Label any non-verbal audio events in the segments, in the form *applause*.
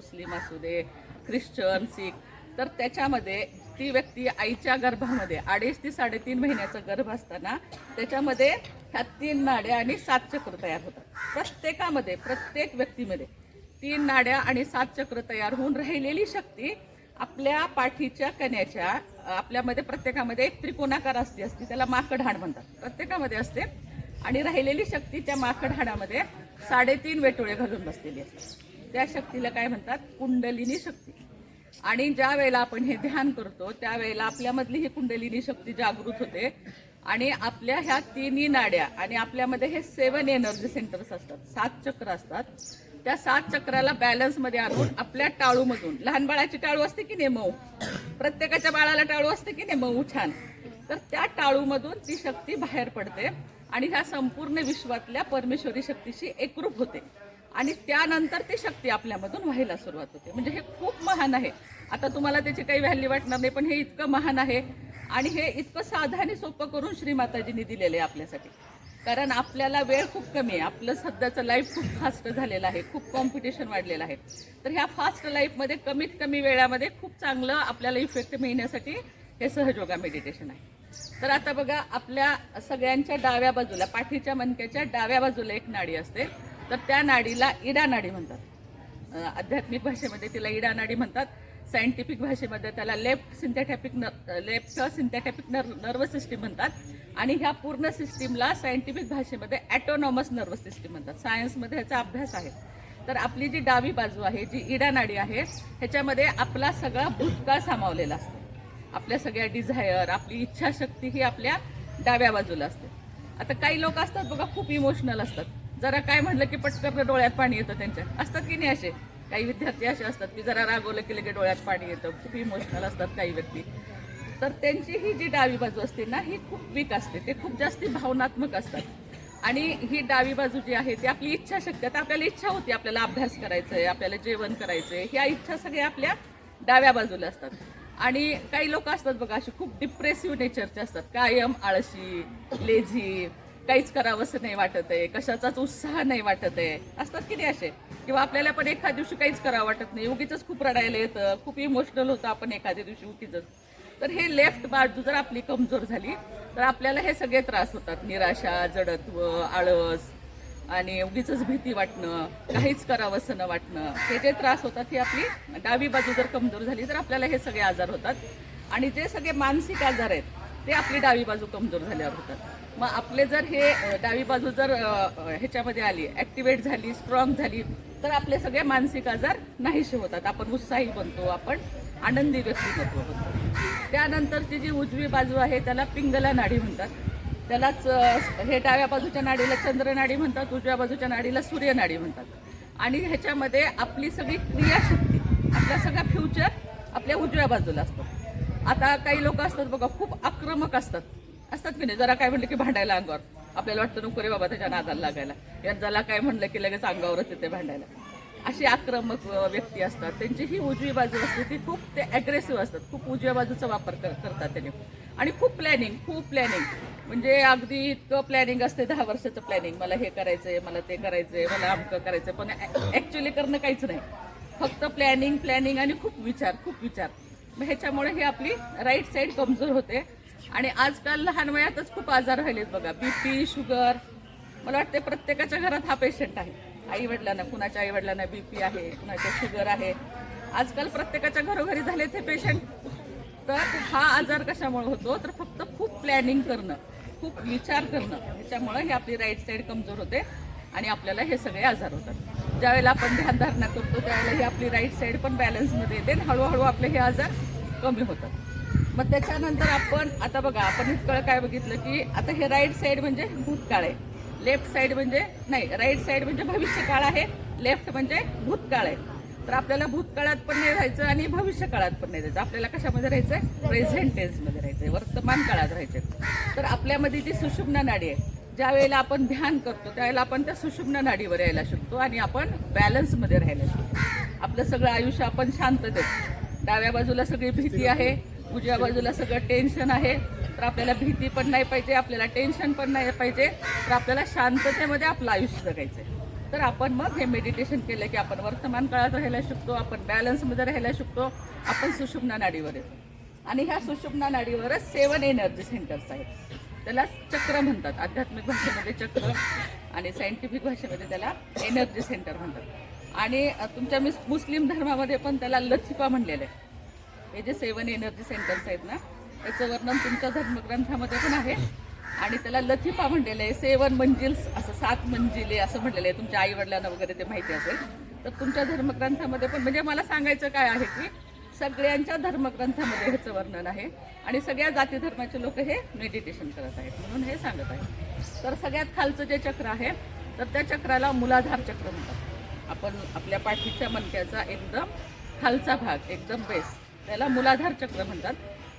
मुस्लिम असू दे ख्रिश्चन सिख तर त्याच्यामध्ये ती व्यक्ती आईच्या गर्भामध्ये अडीच ते साडेतीन महिन्याचा गर्भ असताना त्याच्यामध्ये ह्या तीन नाड्या आणि सात चक्र तयार होतात. प्रत्येकामध्ये प्रत्येक व्यक्तीमध्ये तीन नाड्या आणि सात चक्र तयार होऊन राहिलेली शक्ती आपल्या पाठीच्या कण्याच्या आपल्यामध्ये प्रत्येकामध्ये एक त्रिकोणाकार असते असते त्याला माकड हाड म्हणतात. प्रत्येकामध्ये असते आणि राहिलेली शक्ती त्या माकड हाडामध्ये साडेतीन वेटोळे घालून बसलेली असते. त्या शक्तीला काय म्हणतात? कुंडलिनी शक्ती. आणि ज्या वेळेला आपण हे ध्यान करतो त्यावेळेला आपल्यामधली ही कुंडलिनी शक्ती जागृत होते. आणि आपल्या ह्या तिन्ही नाड्या आणि आपल्यामध्ये हे सेवन एनर्जी सेंटर्स असतात सात चक्र असतात. त्या सात चक्राला बॅलन्समध्ये आणून आपल्या टाळूमधून लहान बाळाची टाळू असते की नाही मऊ? प्रत्येकाच्या बाळाला टाळू असते की नाही मऊ? छान. तर त्या टाळूमधून ती शक्ती बाहेर पडते आणि ह्या संपूर्ण विश्वातल्या परमेश्वरी शक्तीशी एकरूप होते. आणि त्यानंतर ती शक्ती आपल्यामधून व्हायला सुरुवात होते. म्हणजे हे खूप महान आहे. आता तुम्हाला त्याची काही व्हॅल्यू वाटणार नाही पण हे इतकं महान आहे आणि हे इतकं साधं आणि सोपं करून श्रीमाताजींनी दिलेलं आहे आपल्यासाठी. कारण आपल्याला वेळ खूप कमी आहे. आपलं सध्याचं लाईफ खूप फास्ट झालेलं आहे. खूप कॉम्पिटिशन वाढलेलं आहे. तर ह्या फास्ट लाईफमध्ये कमीत कमी वेळामध्ये खूप चांगलं आपल्याला इफेक्ट मिळण्यासाठी हे सहजोगा मेडिटेशन आहे. तर आता बघा आपल्या सगळ्यांच्या डाव्या बाजूला पाठीच्या मनक्याच्या डाव्या बाजूला एक नाडी असते. तर त्या नाडीला इडा नाडी म्हणतात. आध्यात्मिक भाषेमध्ये तिला इडा नाडी म्हणतात. सायंटिफिक भाषेमध्ये त्याला left sympathetic left sympathetic nervous system म्हणतात. आणि ह्या पूर्ण सिस्टीमला सायंटिफिक भाषेमध्ये ॲटोनॉमस नर्वस सिस्टीम म्हणतात. सायन्समध्ये ह्याचा अभ्यास आहे. तर आपली जी डावी बाजू आहे जी इडा नाडी आहे ह्याच्यामध्ये आपला सगळा भूतकाळ सामावलेला असतो. आपल्या सगळ्या डिझायर आपली इच्छाशक्ती ही आपल्या डाव्या बाजूला असते. आता काही लोक असतात बघा खूप इमोशनल असतात. जरा काय म्हटलं की पटकन डोळ्यात पाणी येतं त्यांच्या. असतात की नाही असे? काही विद्यार्थी असे असतात की जरा रागवलं की लगे डोळ्यात पाणी येतं. खूप इमोशनल असतात काही व्यक्ती. तर त्यांची ही जी डावी बाजू असते ना ही खूप वीक असते. ते खूप जास्ती भावनात्मक असतात. आणि ही डावी बाजू जी आहे ती आपली इच्छाशक्ती आता आपल्याला इच्छा होती आपल्याला अभ्यास करायचा आहे आपल्याला जेवण करायचं आहे ह्या इच्छा सगळ्या आपल्या डाव्या बाजूला असतात. आणि काही लोक असतात बघा असे खूप डिप्रेसिव्ह नेचरचे असतात. कायम आळशी लेझी काहीच करावंसं नाही वाटत आहे कशाचाच उत्साह नाही वाटत आहे असतात की नाही असे? किंवा आपल्याला पण एखाद्या दिवशी काहीच करावं वाटत नाही. उगीच खूप रडायला येतं खूप इमोशनल होतं आपण एखाद्या दिवशी उगीच तर हे लेफ्ट बाजू जर आपली कमजोर झाली तर आपल्याला हे सगळे त्रास होतात. निराशा जडत्व आळस आणि उगीच भीती वाटणं काहीच करावंसं न वाटणं. हे जे त्रास होतात ही आपली डावी बाजू जर कमजोर झाली तर आपल्याला हे सगळे आजार होतात. आणि जे सगळे मानसिक आजार आहेत ते आपली डावी बाजू कमजोर झाल्यावर होतात. मग आपले जर हे डावी बाजू जर ह्याच्यामध्ये आली ॲक्टिवेट झाली स्ट्रॉंग झाली तर आपले सगळे मानसिक आजार नाहीसे होतात. आपण उत्साही बनतो आपण आनंदी व्यक्तिमत्व बनतो त्यानंतरची जी उजवी बाजू आहे त्याला पिंगला नाडी म्हणतात. त्यालाच हे डाव्या बाजूच्या नाडीला चंद्रनाडी म्हणतात उजव्या बाजूच्या नाडीला सूर्य नाडी म्हणतात. आणि ह्याच्यामध्ये आपली सगळी क्रियाशक्ती आपला सगळा फ्युचर आपल्या उजव्या बाजूला असतो. आता काही लोक असतात बघा खूप आक्रमक असतात. असतात की नाही? जरा काय म्हणलं की भांडायला अंगावर. आपल्याला वाटतं नको रे बाबा त्याच्या नादाला लागायला. या जरा काय म्हणलं की लगेच अंगावरच येते भांडायला. अशी आक्रमक व्यक्ती असतात. त्यांची ही उजवी बाजू असते ती खूप ते अग्रेसिव्ह असतात. खूप उजव्या बाजूचा वापर कर करतात त्याने. आणि खूप प्लॅनिंग खूप प्लॅनिंग म्हणजे अगदी इतकं प्लॅनिंग असते दहा वर्षाचं प्लॅनिंग मला हे करायचं आहे मला ते करायचं आहे मला अमकं आहे पण ॲक्च्युली करणं काहीच नाही. फक्त प्लॅनिंग प्लॅनिंग आणि खूप विचार खूप विचार. मग ह्याच्यामुळे हे आपली राईट साईड कमजोर होते. आणि आजकाल लहान वयातच खूप आजार राहिलेत बघा. बीपी शुगर मला वाटते प्रत्येकाच्या घरात हा पेशंट आहे. आई वडिलांना कुणाच्या आई वडिलांना बीपी आहे कुणाच्या शुगर आहे. आजकाल प्रत्येकाच्या घरोघरी झाले ते पेशंट तर हा आजार कशामुळे होतो? तर फक्त खूप प्लॅनिंग करणं खूप विचार करणं. ह्याच्यामुळे हे आपली राईट साईड कमजोर होते आणि आपल्याला हे सगळे आजार होतात. ज्यावेळेला आपण ध्यानधारणा करतो त्यावेळेला ही आपली राईट साईड पण बॅलन्समध्ये येते आणि हळूहळू आपले हे आजार कमी होतात. मग त्याच्यानंतर आपण आता बघा आपण इतकं काय बघितलं की आता हे राईट साईड म्हणजे भूतकाळ आहे. लेफ्ट साईड म्हणजे नाही राईट साईड म्हणजे भविष्यकाळ आहे. लेफ्ट म्हणजे भूतकाळ आहे. तर आपल्याला भूतकाळात पण नाही राहायचं आणि भविष्य काळात पण नाही राहायचं. आपल्याला कशामध्ये राहायचंय? प्रेझेंट टेन्समध्ये आहे वर्तमान काळात राहायचं तर आपल्यामध्ये जी सुषुम्ना नाडी आहे ज्या वेळेला आपण ध्यान करतो त्यावेळेला आपण त्या सुषुम्ना नाडीवर यायला शिकतो आणि आपण बॅलन्समध्ये राहायला शिकतो. आपलं सगळं आयुष्य आपण शांततेत. डाव्या बाजूला सगळी भीती आहे. उजव्या बाजूला सगळं टेन्शन आहे. तर आपल्याला भीती पण नाही पाहिजे आपल्याला टेन्शन पण नाही पाहिजे. तर आपल्याला शांततेमध्ये आपलं आयुष्य जगायचं आहे तर आपण मग हे मेडिटेशन केलं की आपण वर्तमान काळात राहायला शिकतो आपण बॅलन्समध्ये राहायला शिकतो आपण सुषुम्ना नाडीवर येतो. आणि ह्या सुषुम्ना नाडीवरच सेवन एनर्जी सेंटर्स आहेत. त्याला चक्र म्हणतात. आध्यात्मिक भाषेमध्ये चक्र आणि सायंटिफिक भाषेमध्ये त्याला एनर्जी सेंटर म्हणतात. आणि तुमच्या मिस मुस्लिम धर्मामध्ये पण त्याला लथिफा म्हणलेलं आहे. हे जे सेवन एनर्जी सेंटर्स आहेत ना त्याचं वर्णन तुमच्या धर्मग्रंथामध्ये पण आहे. आणि त्याला लथिफा म्हणलेलं आहे सेवन मंजिल्स असं सात मंजिले असं म्हणलेलं आहे. तुमच्या आई वडिलांना वगैरे ते माहिती असेल. तर तुमच्या धर्मग्रंथामध्ये पण म्हणजे मला सांगायचं काय आहे की सगळ्यांच्या धर्मग्रंथामध्ये ह्याचं वर्णन आहे. आणि सगळ्या जाती धर्माचे लोक हे मेडिटेशन करत आहेत म्हणून हे सांगत आहे तर सगळ्यात खालचं जे चक्र आहे तर त्या चक्राला मुलाधार चक्र म्हणतात. आपण आपल्या पाठीच्या मणक्याचा एकदम खालचा भाग एकदम बेस त्याला मुलाधार चक्र म्हणतात.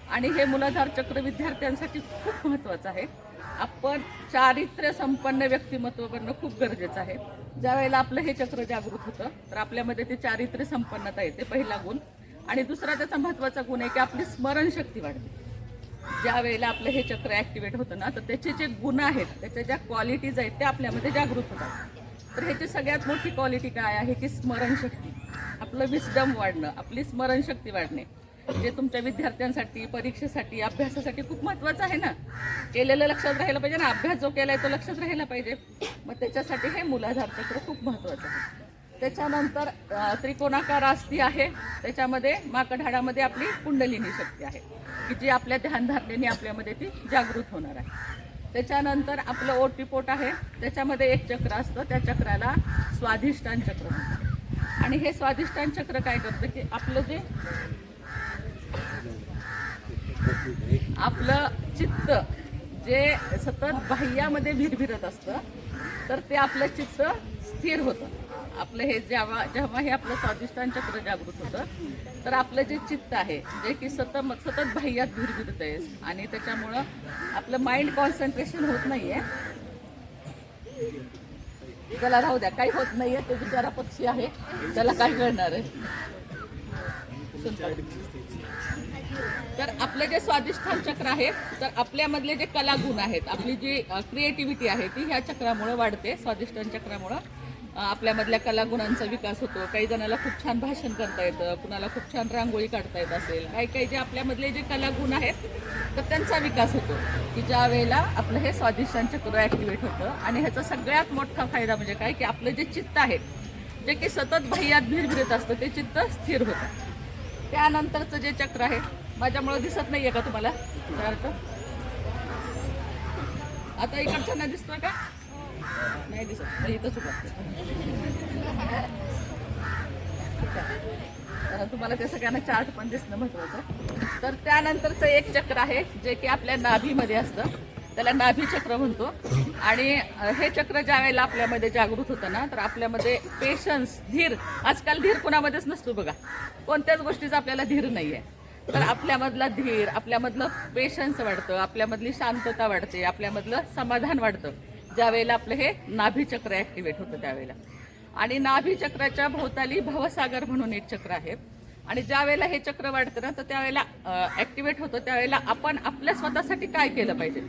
आणि हे मुलाधार चक्र विद्यार्थ्यांसाठी खूप महत्त्वाचं आहे. आपण चारित्र्य संपन्न व्यक्तिमत्व बनणं खूप गरजेचं आहे. ज्या वेळेला आपलं हे चक्र जागृत होतं तर आपल्यामध्ये ते चारित्र्य संपन्नता येते पहिला गुण. आणि दुसरा त्याचा महत्त्वाचा गुण आहे की आपली स्मरणशक्ती वाढते. ज्या वेळेला आपलं हे चक्र ॲक्टिवेट होतं ना तर त्याचे जे गुण आहेत त्याच्या ज्या क्वालिटीज आहेत त्या आपल्यामध्ये जागृत होतात. तर ह्याची सगळ्यात मोठी क्वालिटी काय आहे की स्मरणशक्ती. आपलं विस्डम वाढणं आपली स्मरणशक्ती वाढणे. जे तुमच्या विद्यार्थ्यांसाठी परीक्षेसाठी अभ्यासासाठी खूप महत्त्वाचं आहे ना? केलेलं लक्षात राहायला पाहिजे ना अभ्यास जो केला आहे तो लक्षात राहायला पाहिजे. मग त्याच्यासाठी हे मुलाधार चक्र खूप महत्त्वाचं आहे. त्याच्यानंतर त्रिकोणाकार अस्थी आहे. त्याच्यामध्ये माकढाडामध्ये आपली कुंडलिनी शक्ती आहे की जी आपल्या ध्यानधारणेने आपल्यामध्ये ती जागृत होणार आहे. त्याच्यानंतर आपलं ओटीपोट आहे. त्याच्यामध्ये एक चक्र असतं. त्या चक्राला स्वाधिष्ठान चक्र म्हणतात. आणि हे स्वाधिष्ठान चक्र काय करतं की आपलं जे आपलं चित्त जे सतत बाह्यामध्ये भिरभिरत असतं तर ते आपलं चित्त स्थिर होतं. आपलं हे जेव्हा जेव्हा हे आपलं स्वादिष्टान चक्र जागृत होतं तर आपलं जे चित्त आहे जे की सतत सतत बाह्यात भिरभिरत आहे आणि त्याच्यामुळं आपलं माइंड कॉन्सन्ट्रेशन होत नाहीये. त्याला राहू द्या. काही होत नाहीये तो बिचारा पक्षी आहे. त्याला काय कळणार आहे. तर आपलं जे स्वादिष्ठान चक्र आहे तर आपल्यामधले जे कलागुण आहेत आपली जी क्रिएटिव्हिटी आहे ती ह्या चक्रामुळं वाढते स्वादिष्ठान चक्रामुळं. आपल्यामधल्या कलागुणांचा विकास होतो. काही जणाला खूप छान भाषण करता येतं कुणाला खूप छान रांगोळी काढता येत असेल काही काही जे आपल्यामधले जे कलागुण आहेत तर त्यांचा विकास होतो की ज्या वेळेला आपलं हे स्वादिष्ठान चक्र ॲक्टिवेट होतं. आणि ह्याचा सगळ्यात मोठा फायदा म्हणजे काय की आपलं जे चित्त आहे जे की सतत बाह्यात भिरभिरत असतं ते चित्त स्थिर होतं. त्यानंतरचं जे चक्र आहे माझ्यामुळं दिसत नाही आहे का तुम्हाला? आता आता नाही दिसतोय का? नाही दिसत. नाही इथंच उभा तुम्हाला ते सगळ्यांना चार्ट पण दिसणं महत्वाचं तर त्यानंतरचं एक चक्र आहे जे की आपल्या नाभीमध्ये असतं. त्याला नाभी चक्र म्हणतो. आणि हे चक्र ज्या वेळेला आपल्यामध्ये जागृत होतं ना तर आपल्यामध्ये पेशन्स धीर. आजकाल धीर कुणामध्येच नसतो बघा. कोणत्याच गोष्टीचा आपल्याला धीर नाही आहे तर आपल्यामधला धीर आपल्यामधलं पेशन्स वाढतं आपल्यामधली शांतता वाढते आपल्यामधलं समाधान वाढतं. ज्यावेळेला आपलं हे नाभीचक्र ॲक्टिवेट होतं त्यावेळेला. आणि नाभीचक्राच्या भोवताली भवसागर म्हणून एक चक्र आहे. आणि ज्या वेळेला हे चक्र वाढतं ना तर त्यावेळेला ॲक्टिवेट होतं त्यावेळेला आपण आपल्या स्वतःसाठी काय केलं पाहिजे?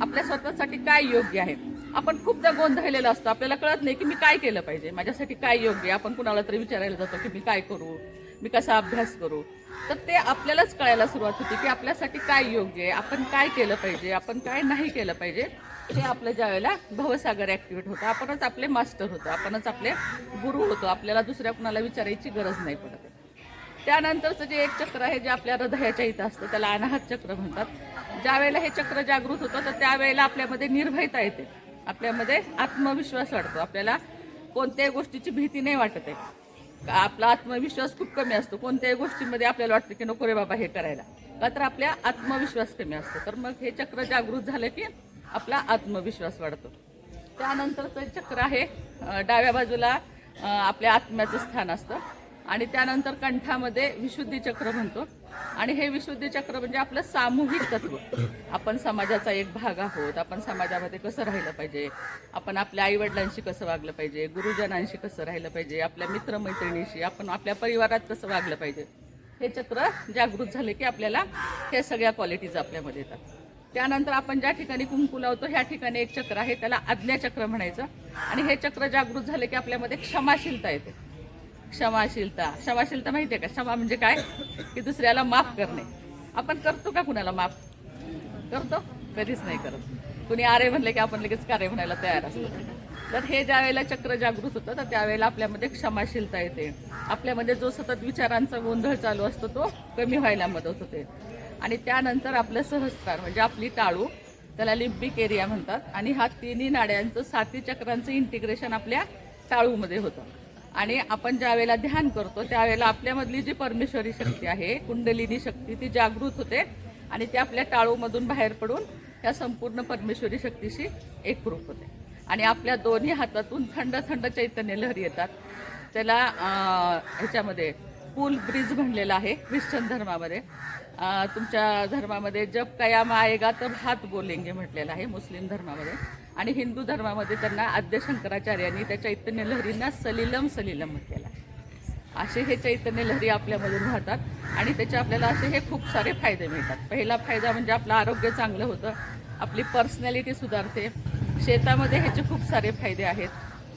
आपल्या स्वतःसाठी काय योग्य आहे? आपण खूपदा गोंधळलेलं असतो. आपल्याला कळत नाही की मी काय केलं पाहिजे? माझ्यासाठी काय योग्य आहे? आपण कुणाला तरी विचारायला जातो की मी काय करू? मी कसा अभ्यास करू? तर ते आपल्यालाच कळायला सुरुवात होती की आपल्यासाठी काय योग्य आहे आपण काय केलं पाहिजे आपण काय नाही केलं पाहिजे हे आपलं ज्या वेळेला भवसागर ॲक्टिवेट होतं. आपणच आपले मास्टर होतो आपणच आपले गुरु होतो आपल्याला दुसऱ्या कुणाला विचारायची गरज नाही पडत. त्यानंतरचं जे एक चक्र आहे जे आपल्या हृदयाच्या इथं असतं त्याला अनाहत चक्र म्हणतात. ज्या वेळेला हे चक्र जागृत होतं तर त्यावेळेला आपल्यामध्ये निर्भयता येते. आपल्यामध्ये आत्मविश्वास वाढतो. आपल्याला कोणत्याही गोष्टीची भीती नाही वाटत आहे. आपला आत्मविश्वास खूप कमी असतो. कोणत्याही गोष्टींमध्ये आपल्याला वाटतं की नको रे बाबा हे करायला. का तर आपल्या आत्मविश्वास कमी असतो. तर मग हे चक्र जागृत झालं की आपला आत्मविश्वास वाढतो. त्यानंतरचं चक्र आहे डाव्या बाजूला आपल्या आत्म्याचं स्थान असतं. आणि त्यानंतर कंठामध्ये विशुद्धी चक्र म्हणतो. आणि हे विशुद्धी चक्र म्हणजे आपलं सामूहिक तत्व. आपण समाजाचा एक भाग आहोत. आपण समाजामध्ये कसं राहिलं पाहिजे? आपण आपल्या आईवडिलांशी कसं वागलं पाहिजे? गुरुजनांशी कसं राहिलं पाहिजे? आपल्या मित्रमैत्रिणीशी आपण आपल्या परिवारात कसं वागलं पाहिजे? हे चक्र जागृत झाले की आपल्याला हे सगळ्या क्वालिटीज आपल्यामध्ये येतात. त्यानंतर आपण ज्या ठिकाणी कुंकू लावतो ह्या ठिकाणी एक चक्र आहे. त्याला आज्ञाचक्र म्हणायचं. आणि हे चक्र जागृत झाले की आपल्यामध्ये क्षमाशीलता येते. क्षमाशीलता. क्षमाशीलता माहिती आहे का? क्षमा म्हणजे काय? की दुसऱ्याला माफ करणे. आपण करतो का कुणाला माफ? करतो? कधीच नाही करत. कुणी आरे म्हणले की आपण लगेच कार्य म्हणायला तयार असतो. तर हे ज्या वेळेला चक्र जागृत होतं तर त्यावेळेला आपल्यामध्ये क्षमाशीलता येते. आपल्यामध्ये जो सतत विचारांचा गोंधळ चालू असतो तो कमी व्हायला मदत होते. आणि त्यानंतर आपलं सहस्त्रार म्हणजे आपली टाळू त्याला लिंबिक एरिया म्हणतात. आणि हा तिन्ही नाड्यांचं साती चक्रांचं इंटिग्रेशन आपल्या टाळूमध्ये होतं. आणि आपण ज्या वेळेला ध्यान करतो त्यावेळेला आपल्यामधली जी परमेश्वरी शक्ती आहे कुंडलिनी शक्ती ती जागृत होते आणि ती आपल्या टाळूमधून बाहेर पडून त्या संपूर्ण परमेश्वरी शक्तीशी एकरूप होते. आणि आपल्या दोन्ही हातातून थंड थंड चैतन्य लहरी येतात. त्याला ह्याच्यामध्ये पूल ब्रिज म्हणलेला आहे ख्रिश्चन धर्मामध्ये. तुमच्या धर्मामध्ये जब कयामा आएगा तब हात बोलेंगे म्हटलेलं आहे मुस्लिम धर्मामध्ये. आणि हिंदू धर्मामध्ये त्यांना आद्य शंकराचार्यांनी त्या चैतन्य लहरींना सलिलम सलिलम म्हटलेलं असे हे चैतन्य लहरी आपल्यामधून राहतात आणि त्याचे आपल्याला असे हे खूप सारे फायदे मिळतात. पहिला फायदा म्हणजे आपलं आरोग्य चांगलं होतं आपली पर्सनॅलिटी सुधारते. शेतामध्ये ह्याचे खूप सारे फायदे आहेत.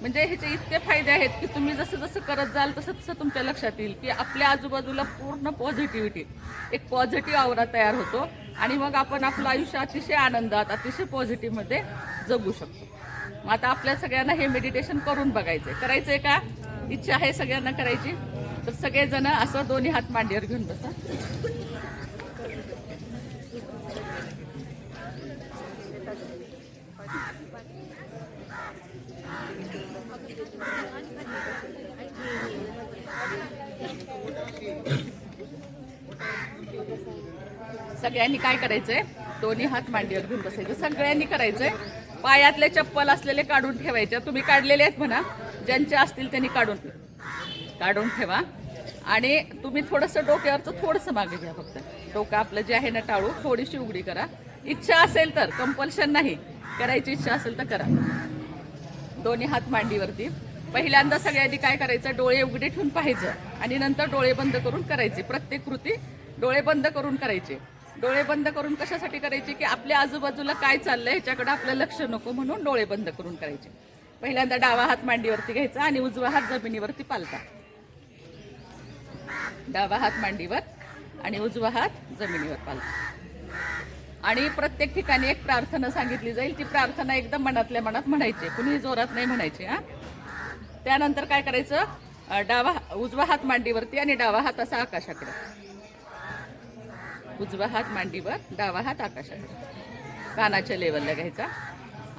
म्हणजे ह्याचे इतके फायदे आहेत की तुम्ही जसं जसं करत जाल तसं तसं तुमच्या लक्षात येईल की आपल्या आजूबाजूला पूर्ण पॉझिटिव्हिटी एक पॉझिटिव्ह आवरा तयार होतो. आणि मग आपण आपलं आयुष्य अतिशय आनंदात अतिशय पॉझिटिव्हमध्ये जगू शकतो. मग आता आपल्या सगळ्यांना हे मेडिटेशन करून बघायचं आहे करायचंय का? इच्छा आहे सगळ्यांना करायची. तर सगळेजण असं दोन्ही हात मांडीवर घेऊन बसा. सगळ्यांनी काय करायचंय? दोन्ही हात मांडीवर घेऊन बसायचं. सगळ्यांनी करायचंय. पायातले चप्पल असलेले काढून ठेवायचे. तुम्ही काढलेले आहेत म्हणा. ज्यांचे असतील त्यांनी काढून काढून ठेवा. आणि तुम्ही थोडंसं डोक्यावरचं थोडंसं मागे घ्या फक्त. डोकं आपलं जे आहे ना टाळू थोडीशी उघडी करा. इच्छा असेल तर कंपल्शन नाही. करायची इच्छा असेल तर करा. दोन्ही हात मांडीवरती. पहिल्यांदा सगळ्यांनी काय करायचं? डोळे उघडे ठेवून पाहायचं. आणि नंतर डोळे बंद करून करायचे. प्रत्येक कृती डोळे बंद करून करायचे. डोळे बंद करून कशासाठी करायचे? की आपल्या आजूबाजूला काय चाललंय ह्याच्याकडे आपलं लक्ष नको म्हणून डोळे बंद करून करायचे. पहिल्यांदा डावा हात मांडीवरती घ्यायचा आणि उजवा हात जमिनीवरती पालता. डावा हात मांडीवर आणि उजवा हात जमिनीवर पालता. आणि प्रत्येक ठिकाणी एक प्रार्थना सांगितली जाईल. ती प्रार्थना एकदम मनातल्या मनात म्हणायची. कुणीही जोरात नाही म्हणायची हा? त्यानंतर काय करायचं? डावा उजवा हात मांडीवरती आणि डावा हात असा आकाशाकडे. उजवा हात मांडीवर डावा हात आकाशाकडे कानाच्या लेवलला घ्यायचा.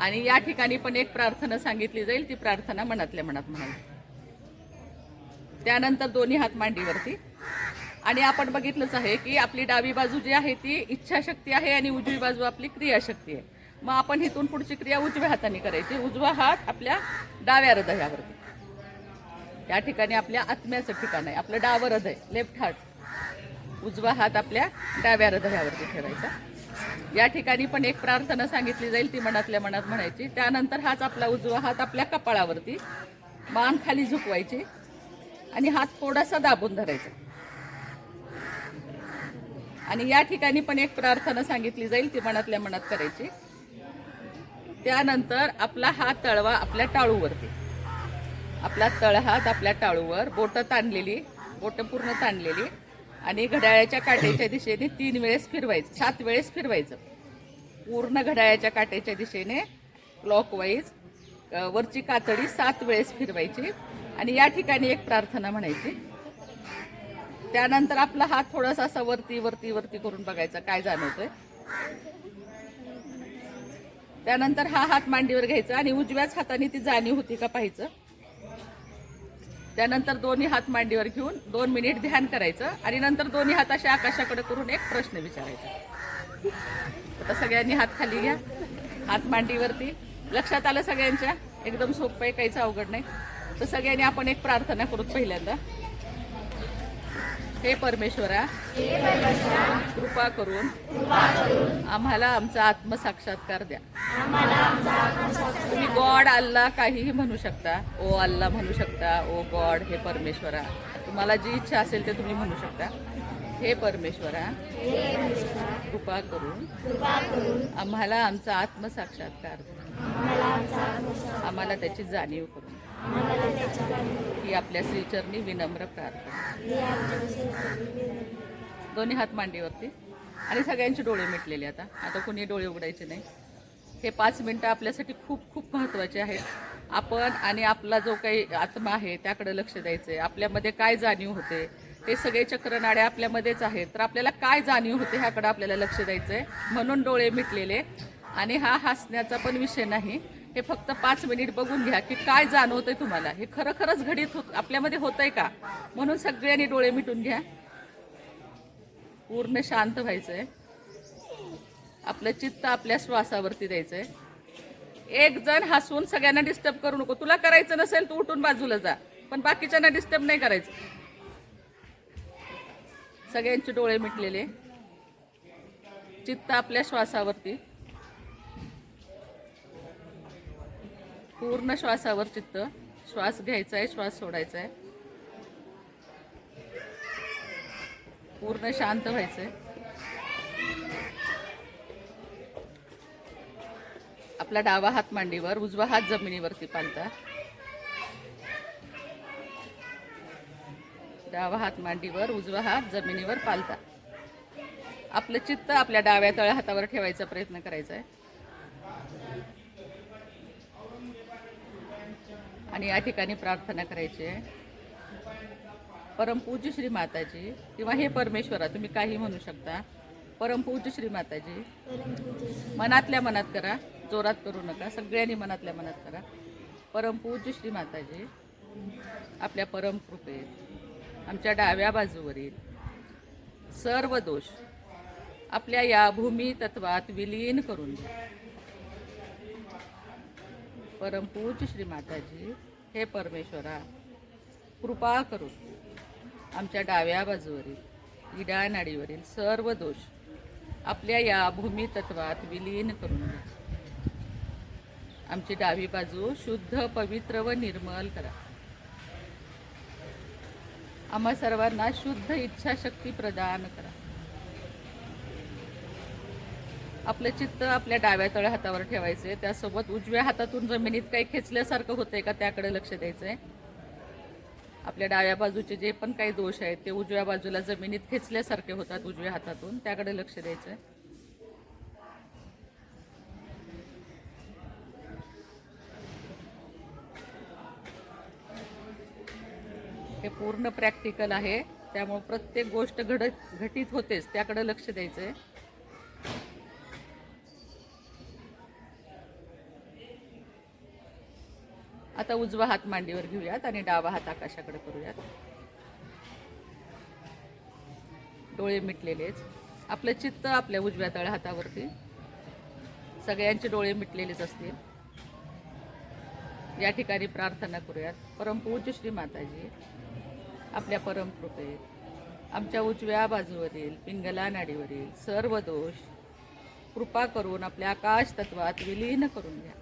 आणि या ठिकाणी पण एक प्रार्थना सांगितली जाईल. ती प्रार्थना मनातल्या मनात म्हणाल. त्यानंतर दोन्ही हात मांडीवरती. आणि आपण बघितलंच आहे की आपली डावी बाजू जी आहे ती इच्छाशक्ती आहे आणि उजवी बाजू आपली क्रियाशक्ती आहे. मग आपण इथून पुढची क्रिया उजव्या हाताने करायची. उजवा हात आपल्या डाव्या हृदयावरती. या ठिकाणी आपल्या आत्म्याचं ठिकाण आहे. आपलं डावं हृदय लेफ्ट हार्ट उजवा हात आपल्या डाव्या हृदयावरती ठेवायचा. या ठिकाणी पण एक प्रार्थना सांगितली जाईल ती मनातल्या मनात म्हणायची. त्यानंतर हाच आपला उजवा हात आपल्या कपाळावरती मान खाली झुकवायची आणि हात थोडासा दाबून धरायचा. आणि या ठिकाणी पण एक प्रार्थना सांगितली जाईल ती मनातल्या मनात करायची. त्यानंतर आपला हात तळवा आपल्या टाळूवरती. आपला तळहात आपल्या टाळूवर बोटं ताणलेली बोटं पूर्ण ताणलेली. आणि घड्याळाच्या काट्याच्या दिशेने तीन वेळेस फिरवायचं सात वेळेस फिरवायचं. पूर्ण घड्याळाच्या काट्याच्या दिशेने क्लॉकवाईज वरची कातडी सात वेळेस फिरवायची आणि या ठिकाणी एक प्रार्थना म्हणायची. त्यानंतर आपला हात थोडासा असा वरती वरती वरती करून बघायचा काय जाणवतोय. त्यानंतर हा हात मांडीवर घ्यायचा आणि उजव्याच हाताने ती जाणीव होती का पाहायचं. त्यानंतर दोन्ही हात मांडीवर घेऊन दोन मिनिट ध्यान करायचं आणि नंतर दोन्ही हात अशा आकाशाकडे करून एक प्रश्न विचारायचा. आता सगळ्यांनी हात खाली घ्या. हात मांडीवरती. लक्षात आलं सगळ्यांच्या? एकदम सोपं आहे काहीच अवघड नाही. तर सगळ्यांनी आपण एक प्रार्थना करू पहिल्यांदा. हे परमेश्वरा कृपा करून आम्हाला आमचा आत्मसाक्षात्कार द्या. तुम्ही गॉड अल्ला काहीही म्हणू शकता. ओ अल्ला म्हणू शकता ओ गॉड हे परमेश्वरा. तुम्हाला जी इच्छा असेल ते तुम्ही म्हणू शकता. हे परमेश्वरा कृपा करून आम्हाला आमचा आत्मसाक्षात्कार द्या. आम्हाला त्याची जाणीव करून. ही आपल्या श्रीचरणी विनम्र प्रार्थना. दोन्ही हात मांडीवरती. आणि सगळ्यांचे डोळे मिटलेले आता. आता कोणी डोळे उघडायचे नाही. हे पाच मिनटं आपल्यासाठी खूप खूप महत्त्वाचे आहेत. आपण आणि आपला जो काही आत्मा आहे त्याकडे लक्ष द्यायचं. आहे आपल्यामध्ये काय जाणीव होते? हे सगळे चक्रनाडे आपल्यामध्येच आहेत. तर आपल्याला काय जाणीव होते ह्याकडे आपल्याला लक्ष द्यायचं आहे म्हणून डोळे मिटलेले. आणि हा हसण्याचा पण विषय नाही. हे फक्त पाच मिनिट बघून घ्या की काय जाणवतंय तुम्हाला. हे खरं खरंच घडीत हो आपल्यामध्ये होतंय का? म्हणून सगळ्यांनी डोळे मिटून घ्या. पूर्ण शांत व्हायचंय. आपलं चित्त आपल्या श्वासावरती द्यायचंय. एक जण हसून सगळ्यांना डिस्टर्ब करू नको. तुला करायचं नसेल तू उठून बाजूला जा. पण बाकीच्यांना डिस्टर्ब नाही करायचं. सगळ्यांचे डोळे मिटलेले. चित्त आपल्या श्वासावरती. पूर्ण श्वासावर चित्त. श्वास घ्यायचा आहे श्वास सोडायचा आहे. पूर्ण शांत व्हायचंय आपला डावा हात मांडीवर उजवा हात जमिनीवरती पालता. डावा हात मांडीवर उजवा हात जमिनीवर पालता. आपलं चित्त आपल्या डाव्या तळ्या हातावर ठेवायचा प्रयत्न करायचा आहे. आणि या ठिकाणी प्रार्थना करायची आहे. परमपूज्य श्री माताजी किंवा हे परमेश्वरा तुम्ही काही म्हणू शकता. परमपूज्य श्री माताजी मनातल्या मनात करा जोरात करू नका. सगळ्यांनी मनातल्या मनात करा. परमपूज्य श्री माताजी आपल्या परमकृपेत आमच्या डाव्या बाजूवरील सर्व दोष आपल्या या भूमी तत्वात विलीन करून द्या परमपूज्य श्री माताजी हे परमेश्वरा कृपा करून आमच्या डाव्या बाजूवरील इडा नाडीवरील सर्व दोष आपल्या या भूमितत्वात विलीन करून द्या आमची डावी बाजू शुद्ध पवित्र व निर्मल करा. आम्हा सर्वांना शुद्ध इच्छाशक्ती प्रदान करा. आपलं चित्त आपल्या डाव्या तळ हातावर ठेवायचे त्यासोबत उजव्या हातातून जमिनीत काही खेचल्यासारखं होतंय का त्याकडे लक्ष द्यायचं आहे आपल्या डाव्या बाजूचे जे पण काही दोष आहेत ते उजव्या बाजूला जमिनीत खेचल्यासारखे होतात उजव्या हातातून. त्याकडे लक्ष द्यायचंय. हे पूर्ण प्रॅक्टिकल आहे. त्यामुळे प्रत्येक गोष्ट घडत घटित होतेच. त्याकडे लक्ष द्यायचंय. आता उजवा हात मांडीवर घेऊयात आणि डावा हात आकाशाकडे करूयात. डोळे मिटलेलेच. आपलं चित्त आपल्या उजव्या तळ हातावरती. सगळ्यांचे डोळे मिटलेलेच असतील. या ठिकाणी प्रार्थना करूयात. परमपूज्य श्री माताजी आपल्या परमकृपेत आमच्या उजव्या बाजूवरील पिंगला नाडीवरील सर्व दोष कृपा करून आपल्या आकाश तत्वात विलीन करून घ्या.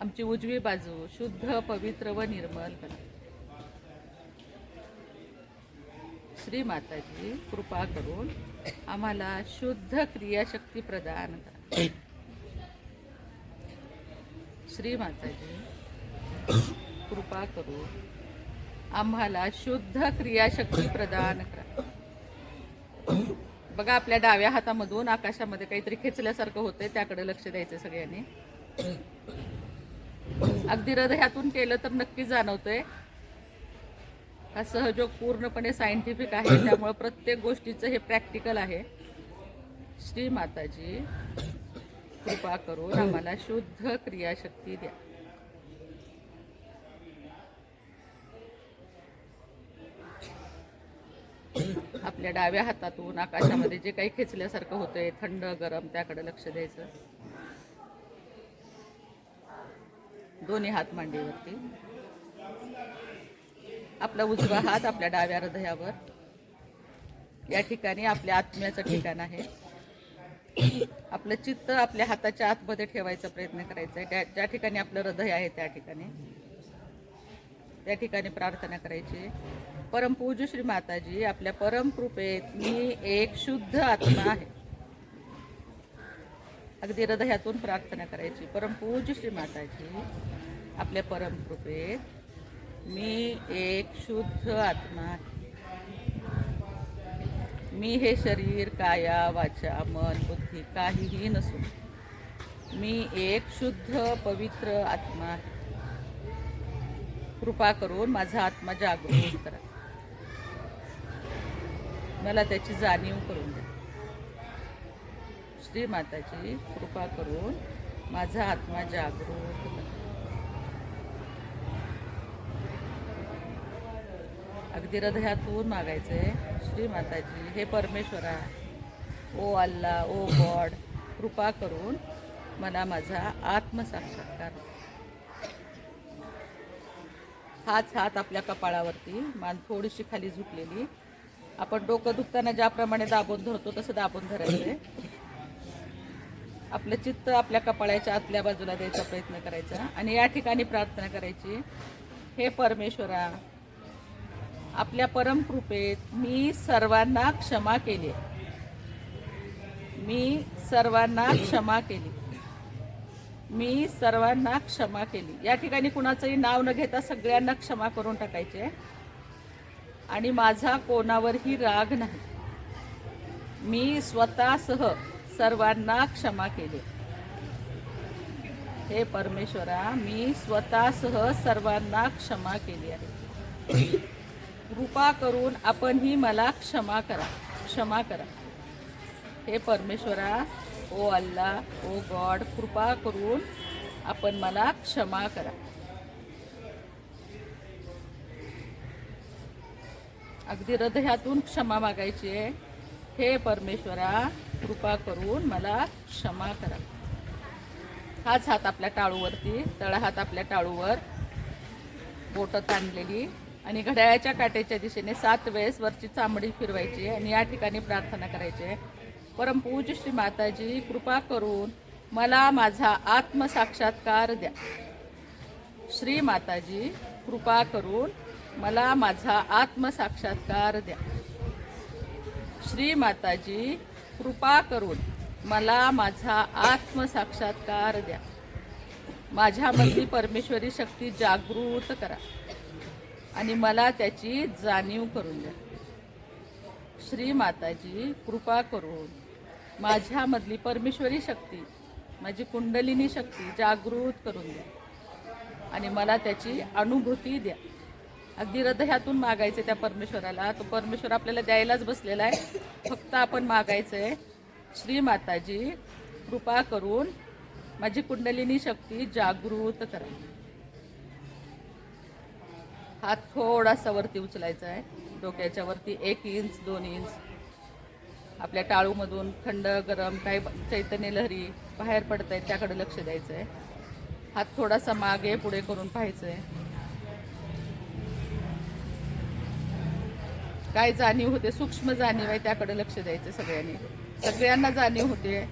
आमची उजवी बाजू शुद्ध पवित्र व निर्मल करा श्री माताजी कृपा करून आम्हाला शुद्ध क्रियाशक्ती प्रदान करा. श्री माताजी कृपा करून आम्हाला शुद्ध क्रियाशक्ती प्रदान करा. बघा आपल्या डाव्या हातामधून आकाशामध्ये काहीतरी खेचल्यासारखं होतंय त्याकडे लक्ष द्यायचं सगळ्यांनी. अगदी हृदयातून केलं तर नक्की जाणवतंय. हा सहयोग पूर्णपणे सायंटिफिक आहे *coughs* त्यामुळे प्रत्येक गोष्टीचं हे प्रॅक्टिकल आहे. श्री माताजी कृपा करून आम्हाला शुद्ध क्रियाशक्ती द्या. आपल्या डाव्या हातातून आकाशामध्ये जे काही खेचल्यासारखं होतंय थंड गरम त्याकडे लक्ष द्यायचं. दोन्ही हात मांडीवरती. आपला उजवा हात आपल्या डाव्या हृदयावर. या ठिकाणी आपल्या आत्म्याचं ठिकाण आहे. आपलं चित्त आपल्या हाताच्या आतमध्ये ठेवायचा प्रयत्न करायचा आहे. त्या ज्या ठिकाणी आपलं हृदय आहे त्या ठिकाणी. त्या ठिकाणी प्रार्थना करायची. परम परमपूज्य श्री माताजी आपल्या परमकृपेत मी एक शुद्ध आत्मा आहे. अगदी हृदयातून प्रार्थना करायची. परमपूज्य श्री माताजी आपल्या परमकृपेत मी एक शुद्ध आत्मा मी हे शरीर काया वाचा मन बुद्धी काहीही नसून मी एक शुद्ध पवित्र आत्मा कृपा करून माझा आत्मा जागृत करा. मला त्याची जाणीव करून द्या. श्री माताची कृपा करून माझा आत्मा जागृत अगदी हृदयातून मागायचंय श्री माताजी हे परमेश्वरा ओ अल्ला ओ गॉड कृपा करून मला माझा आत्मसाक्षात्कार हाच हात आपल्या कपाळावरती मान थोडीशी खाली झुकलेली. आपण डोकं दुखताना ज्याप्रमाणे दाबून धरतो तसं दाबून धरायचंय आपलं चित्त आपल्या कपाळाच्या आतल्या बाजूला द्यायचा प्रयत्न करायचा आणि या ठिकाणी प्रार्थना करायची. हे परमेश्वरा आपल्या परमकृपेत मी सर्वांना क्षमा केली. मी सर्वांना क्षमा केली. मी सर्वांना क्षमा केली. या ठिकाणी कुणाचंही नाव न घेता सगळ्यांना क्षमा करून टाकायचे. आणि माझा कोणावरही राग नाही. मी स्वतःसह सर्वांना क्षमा केली. हे परमेश्वरा मी स्वतःसह सर्वांना क्षमा केली आहे. कृपा करून आपणही मला क्षमा करा. क्षमा करा. हे परमेश्वरा ओ अल्ला ओ गॉड कृपा करून आपण मला क्षमा करा. अगदी हृदयातून क्षमा मागायची आहे. हे परमेश्वरा कृपा करून मला क्षमा करा. हाच हात आपल्या टाळूवरती तळा हात आपल्या टाळूवर बोटं ताणलेली आणि घड्याळाच्या काट्याच्या दिशेने सात वेळेस वरची चांबडी फिरवायची आणि या ठिकाणी प्रार्थना करायची. आहे परमपूज श्री माताजी कृपा करून मला माझा आत्मसाक्षात्कार द्या. श्री माताजी कृपा करून मला माझा आत्मसाक्षात्कार द्या. श्री माताजी कृपा करून मला माझा आत्मसाक्षात्कार द्या. माझ्यामधली परमेश्वरी शक्ती जागृत करा आणि मला त्याची जाणीव करून द्या. श्री माताजी कृपा करून माझ्यामधली परमेश्वरी शक्ती माझी कुंडलिनी शक्ती जागृत करून द्या आणि मला त्याची अनुभूती द्या. अगदी हृदयातून मागायचं त्या परमेश्वराला. तो परमेश्वर आपल्याला द्यायलाच बसलेला आहे. फक्त आपण मागायचं आहे श्री माताजी कृपा करून माझी कुंडलिनी शक्ती जागृत करा. हात थोडासा वरती उचलायचा आहे. डोक्याच्या वरती एक इंच दोन इंच. आपल्या टाळूमधून थंड गरम काही चैतन्य लहरी बाहेर पडत आहेत त्याकडे लक्ष द्यायचं आहे हात थोडासा मागे पुढे करून पाहायचं आहे काय जाणीव होते सूक्ष्म जाणीव आहे त्याकडे लक्ष द्यायचं सगळ्यांनी. सगळ्यांना जाणीव होते.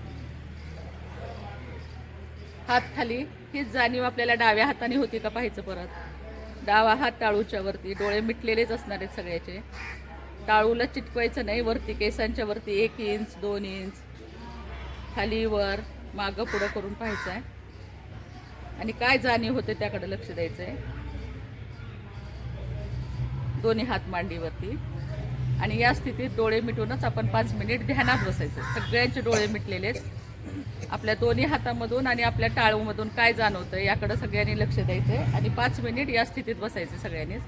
हात खाली हीच जाणीव आपल्याला डाव्या हाताने होती का पाहायचं परत. डावा हात टाळूच्या वरती डोळे मिटलेलेच असणार आहेत सगळ्याचे. टाळूला चिटकवायचं नाही वरती केसांच्या वरती एक इंच दोन इंच. खाली वर मागं पुढं करून पाहायचं आहे. आणि काय जाणीव होते त्याकडे लक्ष द्यायचं आहे दोन्ही हात मांडीवरती. आणि या स्थितीत डोळे मिटूनच आपण पाच मिनिट ध्यानात बसायचं. सगळ्यांचे डोळे मिटलेले आपल्या दोन्ही हातामधून आणि आपल्या टाळूमधून काय जाणवतं याकडं सगळ्यांनी लक्ष द्यायचं आणि पाच मिनिट या स्थितीत बसायचं सगळ्यांनीच.